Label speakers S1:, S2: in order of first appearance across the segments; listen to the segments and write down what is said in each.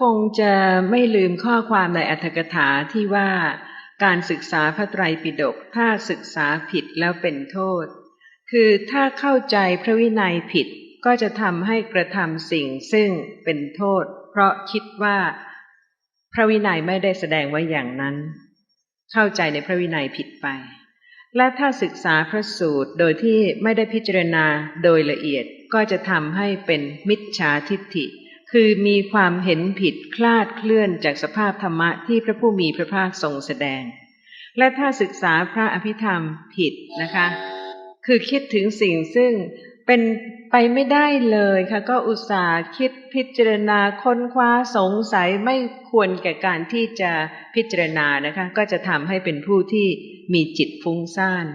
S1: คงจะไม่ลืมข้อความในอัธกถาที่ว่าการศึกษาพระไตรปิฎกถ้าศึกษาผิดแล้วเป็นโทษ คือถ้าเข้าใจพระวินัยผิดก็จะทำให้กระทำสิ่งซึ่งเป็นโทษ เพราะคิดว่า พระวินัยไม่ได้แสดงไว้อย่างนั้น เข้าใจในพระวินัยผิดไป และถ้าศึกษาพระสูตรโดยที่ไม่ได้พิจารณาโดยละเอียดก็จะทำให้เป็นมิจฉาทิฏฐิ คือมีความเห็นผิดคลาดเคลื่อนจากสภาพธรรมะที่พระผู้มีพระภาคทรงแสดง และถ้าศึกษาพระอภิธรรมผิดนะคะ คือคิดถึงสิ่งซึ่งเป็นไปไม่ได้เลยค่ะ ก็อุตส่าห์คิดพิจารณาค้นคว้าสงสัยไม่ควรแก่การที่จะพิจารณานะคะ ก็จะทำให้เป็นผู้ที่มีจิตฟุ้งซ่าน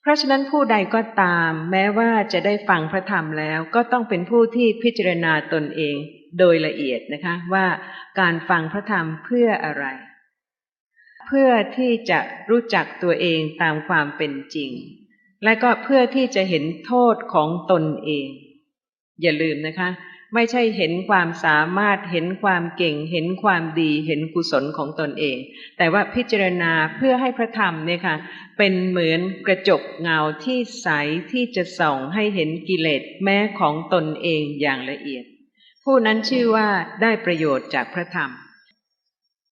S1: เพราะฉะนั้นผู้ใดก็ตาม แม้ว่าจะได้ฟังพระธรรมแล้วก็ต้องเป็นผู้ที่พิจารณาตนเอง โดยละเอียดนะคะว่าการฟังพระธรรมเพื่ออะไร เพื่อที่จะรู้จักตัวเองตามความเป็นจริง และก็เพื่อที่จะเห็นโทษของตนเอง อย่าลืมนะคะ ไม่ใช่เห็นความสามารถเห็นความเก่ง เห็นความดีเห็นกุศลของตนเอง แต่ว่าพิจารณาเพื่อให้พระธรรมเนี่ยค่ะเป็นเหมือนกระจกเงาที่ใสที่จะส่องให้เห็นกิเลสแม้ของตนเองอย่างละเอียด ผู้นั้นชื่อว่าได้ประโยชน์จากพระธรรม